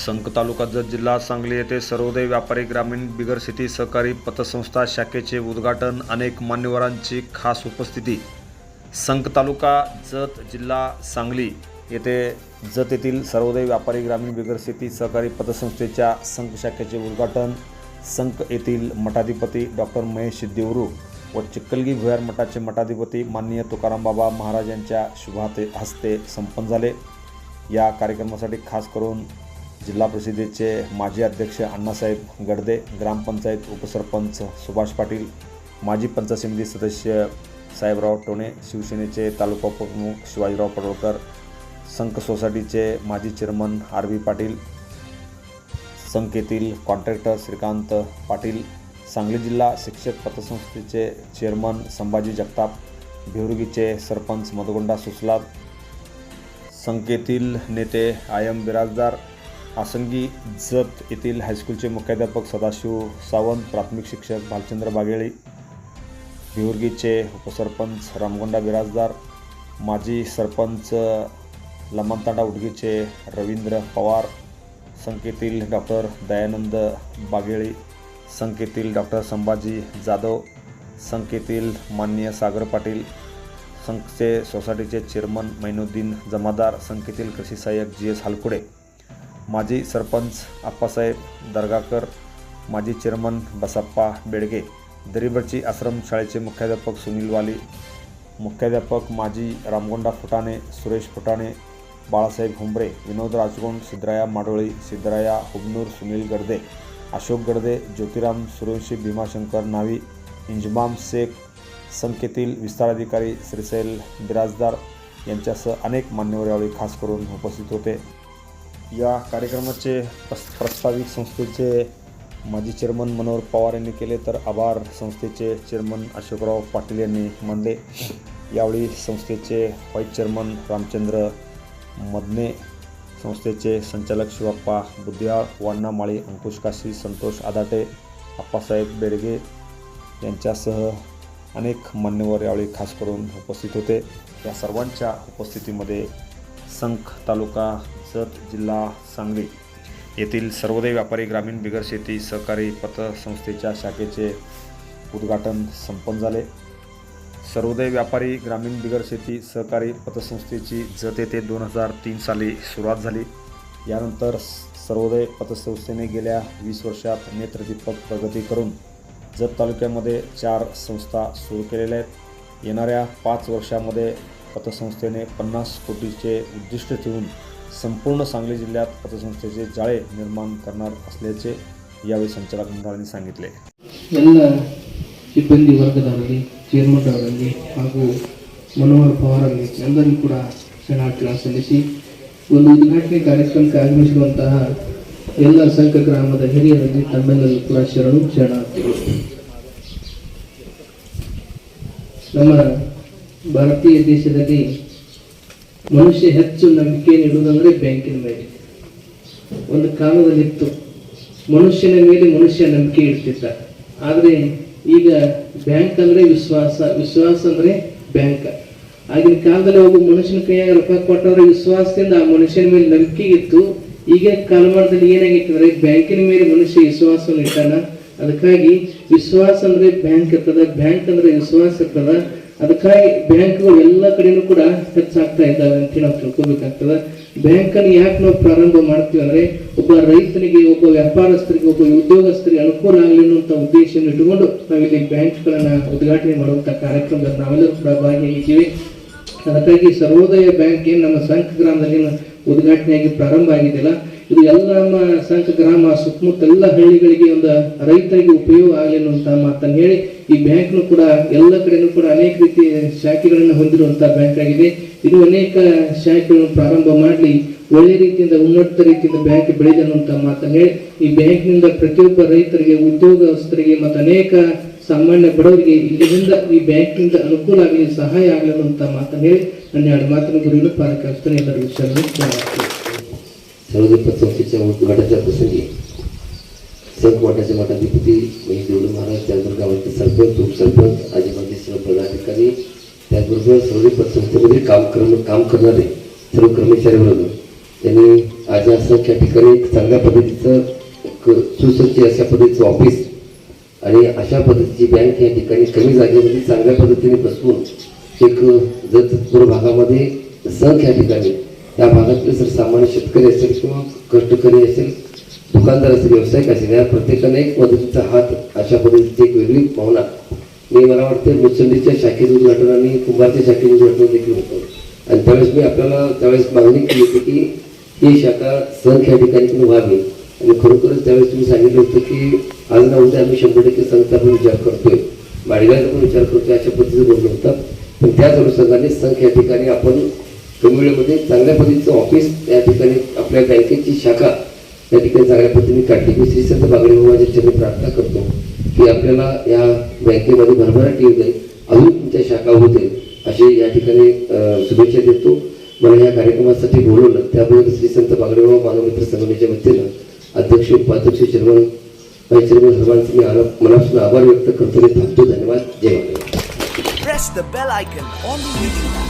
संक तालुका जत जिल्हा सांगली येथे सर्वोदय व्यापारी ग्रामीण बिगर शेती सहकारी पतसंस्था शाखेचे उद्घाटन अनेक मान्यवरांची खास उपस्थिती. संक तालुका जत जिल्हा सांगली येथे जत येथील सर्वोदय व्यापारी ग्रामीण बिगर शेती सहकारी पतसंस्थेच्या संक शाखेचे उद्घाटन संक येथील मठाधिपती डॉक्टर महेश देवरू व चिक्कलगी भुयार मठाचे मठाधिपती माननीय तुकाराम बाबा महाराज यांच्या शुभाते हस्ते संपन्न झाले. या कार्यक्रमासाठी खास करून जिल्हा परिषदेचे माजी अध्यक्ष अण्णासाहेब गडदे ग्रामपंचायत उपसरपंच सुभाष पाटील माजी पंचायत समिती सदस्य साहेबराव टोणे शिवसेनेचे तालुका प्रमुख शिवाजीराव पडोळकर संक सोसायटीचे माजी चेअरमन आर व्ही पाटील संकेतील कॉन्ट्रॅक्टर श्रीकांत पाटील सांगली जिल्हा शिक्षक पतसंस्थेचे चेअरमन संभाजी जगताप भिवरुगीचे सरपंच मधुगोंडा सुसलाद संकेतील नेते आय एम बिराजदार आसंगी जत येथील हायस्कूलचे मुख्याध्यापक सदाशिव सावंत प्राथमिक शिक्षक भालचंद्र बागेळी भिवर्गीचे उपसरपंच रामगोंडा बिराजदार माजी सरपंच लमनतांडा उडगीचे रवींद्र पवार संकेतील डॉक्टर दयानंद बागेळी संकेतील डॉक्टर संभाजी जाधव संकेतील माननीय सागर पाटील संघचे सोसायटीचे चेअरमन मैनुद्दीन जमादार संकेतील कृषी सहाय्यक जी एस हालकुडे. माजी सरपंच आप्पासाहेब दर्गाकर माजी चेअरमन बसप्पा बेडगे दरिबरची आश्रमशाळेचे मुख्याध्यापक सुनील वाली मुख्याध्यापक माजी रामगोंडा फुटाणे सुरेश फुटाणे बाळासाहेब हुंबरे विनोद राजगोंड सिद्धराया माडोळी सिद्धराया हुबनूर सुनील गर्दे अशोक गर्दे ज्योतिराम सूर्यवंशी भीमाशंकर नावी इंजमाम शेख संकेतील विस्ताराधिकारी श्रीसैल बिराजदार यांच्यासह अनेक मान्यवर यावेळी खास करून उपस्थित होते. या कार्यक्रमाचे प्रस प्रस्तावित संस्थेचे माजी चेअरमन मनोहर पवार यांनी केले तर आभार संस्थेचे चेअरमन अशोकराव पाटील यांनी मानले. यावेळी संस्थेचे व्हाईस चेअरमन रामचंद्र मदने संस्थेचे संचालक शिवप्पा बुद्धियाळ वाण्णा माळी अंकुश काशी संतोष आदाटे आप्पासाहेब बेडगे यांच्यासह अनेक मान्यवर यावेळी खास करून उपस्थित होते. या सर्वांच्या उपस्थितीमध्ये संख तालुका जत जिल्हा सांगली येथील सर्वोदय व्यापारी ग्रामीण बिगर शेती सहकारी पतसंस्थेच्या शाखेचे उद्घाटन संपन्न झाले. सर्वोदय व्यापारी ग्रामीण बिगर शेती सहकारी पतसंस्थेची जत येथे दोन हजार तीन साली सुरुवात झाली. यानंतर सर्वोदय पतसंस्थेने गेल्या वीस वर्षात नेत्रदीपक प्रगती करून जत तालुक्यामध्ये चार संस्था सुरू केलेल्या आहेत. येणाऱ्या पाच वर्षामध्ये पतसंस्थेने पन्नास कोटीचे उद्दिष्ट ठेवून संपूर्ण सांगली जिल्ह्यात पतसंस्थेचे जाळे निर्माण करणार असल्याचे यावेळी संचालक मंडळाने सांगितले ಎಲ್ಲ ಸಿಬ್ಬಂದಿ ವರ್ಗದವರಲ್ಲಿ ಚೇರ್ಮನ್ ಅವರಲ್ಲಿ ಹಾಗೂ ಮನೋಹರ್ ಪವಾರ್ ಅವರಿಗೆ ಎಲ್ಲರಿಗೂ ಕೂಡ ಶರಣಾರ್ಥಿಗಳನ್ನು ಸಲ್ಲಿಸಿ ಒಂದು ಉದ್ಘಾಟನೆ ಕಾರ್ಯಕ್ರಮಕ್ಕೆ ಆಗಮಿಸಿರುವಂತಹ ಎಲ್ಲ ಸಂಘ ಗ್ರಾಮದ ಹಿರಿಯರಲ್ಲಿ ತಮ್ಮೆಲ್ಲರಿಗೂ ಕೂಡ ಶರಣು ಶರಣಾರ್ಥಿಗಳು ನಮ್ಮ ಭಾರತೀಯ ದೇಶದಲ್ಲಿ ಮನುಷ್ಯ ಹೆಚ್ಚು ನಂಬಿಕೆ ನೀಡುವುದಂದ್ರೆ ಬ್ಯಾಂಕಿನ ಮೇಲೆ. ಒಂದು ಕಾಲದಲ್ಲಿತ್ತು. ಮನುಷ್ಯನ ಮೇಲೆ ಮನುಷ್ಯ ನಂಬಿಕೆ ಇಡ್ತಿದ್ದ. ಆದರೆ ಈಗ ಬ್ಯಾಂಕ್ ಅಂದ್ರೆ ವಿಶ್ವಾಸ. ವಿಶ್ವಾಸ ಅಂದ್ರೆ ಬ್ಯಾಂಕ್. ಆಗಿನ ಕಾಲದಲ್ಲಿ ಒಬ್ಬ ಮನುಷ್ಯನ ಕೈಯಾಗ ರೊಕ್ಕ ಕೊಟ್ಟವ್ರ ವಿಶ್ವಾಸದಿಂದ ಆ ಮನುಷ್ಯನ ಮೇಲೆ ನಂಬಿಕೆ ಇತ್ತು. ಈಗ ಕಾಲಮಾನದಲ್ಲಿ ಏನಾಗಿತ್ತು ಅಂದ್ರೆ ಬ್ಯಾಂಕಿನ ಮೇಲೆ ಮನುಷ್ಯ ವಿಶ್ವಾಸವನ್ನು ಇಟ್ಟಾನ. ಅದಕ್ಕಾಗಿ ವಿಶ್ವಾಸ ಅಂದ್ರೆ ಬ್ಯಾಂಕ್ ಇರ್ತದ, ಬ್ಯಾಂಕ್ ಅಂದ್ರೆ ವಿಶ್ವಾಸ ಇರ್ತದ. ಅದಕ್ಕಾಗಿ ಬ್ಯಾಂಕ್ಗಳು ಎಲ್ಲ ಕಡೆನೂ ಕೂಡ ಹೆಚ್ಚಾಗ್ತಾ ಇದ್ದಾವೆ ಅಂತ ನಾವು ತಿಳ್ಕೊಬೇಕಾಗ್ತದ. ಬ್ಯಾಂಕ್ ಅನ್ನು ಯಾಕೆ ನಾವು ಪ್ರಾರಂಭ ಮಾಡ್ತೀವಿ ಅಂದ್ರೆ ಒಬ್ಬ ರೈತನಿಗೆ, ಒಬ್ಬ ವ್ಯಾಪಾರಸ್ಥರಿಗೆ, ಒಬ್ಬ ಉದ್ಯೋಗಸ್ಥರಿಗೆ ಅನುಕೂಲ ಆಗಲಿ ಅನ್ನುವಂತ ಉದ್ದೇಶವನ್ನು ಇಟ್ಟುಕೊಂಡು ನಾವಿಲ್ಲಿ ಬ್ಯಾಂಕ್ಗಳನ್ನ ಉದ್ಘಾಟನೆ ಮಾಡುವಂಥ ಕಾರ್ಯಕ್ರಮದಲ್ಲಿ ನಾವೆಲ್ಲರೂ ಕೂಡ ಭಾಗಿಯಾಗಿದ್ದೀವಿ. ಅದಕ್ಕಾಗಿ ಸರ್ವೋದಯ ಬ್ಯಾಂಕ್ ಏನು ನಮ್ಮ ಸಂಘ ಗ್ರಾಮದಲ್ಲಿ ಉದ್ಘಾಟನೆಯಾಗಿ ಪ್ರಾರಂಭ ಆಗಿದೆಯಲ್ಲ ಇದು ಎಲ್ಲ ನಮ್ಮ ಸಂಘ, ಗ್ರಾಮ, ಸುತ್ತಮುತ್ತ ಎಲ್ಲ ಹಳ್ಳಿಗಳಿಗೆ ಒಂದು ರೈತರಿಗೆ ಉಪಯೋಗ ಆಗಲಿ ಅನ್ನುವಂತ ಮಾತನ್ನು ಹೇಳಿ, ಈ ಬ್ಯಾಂಕ್ನು ಕೂಡ ಎಲ್ಲ ಕಡೆನೂ ಕೂಡ ಅನೇಕ ರೀತಿಯ ಶಾಖೆಗಳನ್ನು ಹೊಂದಿರುವಂತಹ ಬ್ಯಾಂಕ್ ಆಗಿದೆ. ಇದು ಅನೇಕ ಶಾಖೆಗಳನ್ನು ಪ್ರಾರಂಭ ಮಾಡಲಿ, ಒಳ್ಳೆ ರೀತಿಯಿಂದ, ಉನ್ನತ ರೀತಿಯಿಂದ ಬ್ಯಾಂಕ್ ಬೆಳೆದ ಅನ್ನುವಂತ ಮಾತನ್ನು ಹೇಳಿ, ಈ ಬ್ಯಾಂಕ್ನಿಂದ ಪ್ರತಿಯೊಬ್ಬ ರೈತರಿಗೆ, ಉದ್ಯೋಗಸ್ಥರಿಗೆ ಮತ್ತು ಅನೇಕ ಸಾಮಾನ್ಯ ಬಡವರಿಗೆ ಇಲ್ಲಿಂದ ಈ ಬ್ಯಾಂಕ್ನಿಂದ ಅನುಕೂಲ ಆಗಲಿ, ಸಹಾಯ ಆಗಲಿ ಅನ್ನುವಂತ ಮಾತನ್ನು ಹೇಳಿ, ನನ್ನ ಎರಡು ಮಾತನ್ನು ಗುರಿಯನ್ನು ಪಾಲಕರಿಸ್ತಾನೆ ಎಲ್ಲರಿಗೂ नवदीप संस्थेच्या मठाच्या प्रसंगी संत मठाच्या मठाधिपती म्हणजे देवडू महाराज त्याचबरोबर गावाचे सरपंच उपसरपंच आजी माजी सर्व पदाधिकारी त्याचबरोबर सर्व पतसंस्थेमध्ये काम करणं काम करणारे सर्व कर्मचारी वर्ग त्यांनी आज असं त्या ठिकाणी चांगल्या पद्धतीचं सुसज्ज अशा पद्धतीचं ऑफिस आणि अशा पद्धतीची बँक या ठिकाणी कमी जागेमध्ये चांगल्या पद्धतीने बसवून एक जतपूर भागामध्ये संख या ठिकाणी त्या भागातले जर सामान्य शेतकरी असेल किंवा कष्टकरी असेल दुकानदार असेल व्यावसायिक असेल या प्रत्येकाने एक मदतीचा हात अशा पद्धतीची एक वेगळी भावना. मी मला वाटतं मुसंडीच्या शाखेचं उद्घाटन आणि कुंभारच्या शाखेचं उद्घाटन देखील होतं. आणि त्यावेळेस मी आपल्याला त्यावेळेस मागणी केली होती की ही शाखा संख या ठिकाणी पण व्हावी आणि खरोखरच त्यावेळेस तुम्ही सांगितलं होतं की आज ना उद्या आम्ही शंभर टक्के संघचा पण विचार करतोय. माडगावचा पण विचार करतोय अशा पद्धतीचं बोलणं होतं. पण त्याच अनुषंगाने संघ या ठिकाणी आपण कमी वेळेमध्ये चांगल्या पद्धतीचं ऑफिस या ठिकाणी आपल्या बँकेची शाखा या ठिकाणी चांगल्या पद्धतीने काढली मी श्री संत बागडे बाबाच्या चरणी प्रार्थना करतो की आपल्याला या बँकेमध्ये भरभराट येऊ दे अजून तुमच्या शाखा होते अशी या ठिकाणी शुभेच्छा देतो. मला या कार्यक्रमासाठी बोलवलं त्यामुळे श्री संत बागडे बाबा मानव मित्र संघटनेच्या वतीनं अध्यक्ष उपाध्यक्ष चेअरमन व्हाईस चेअरमन सर्वांचे मी मनापासून आभार व्यक्त करतो आणि थांबतो. धन्यवाद. जय press the bell icon on the YouTube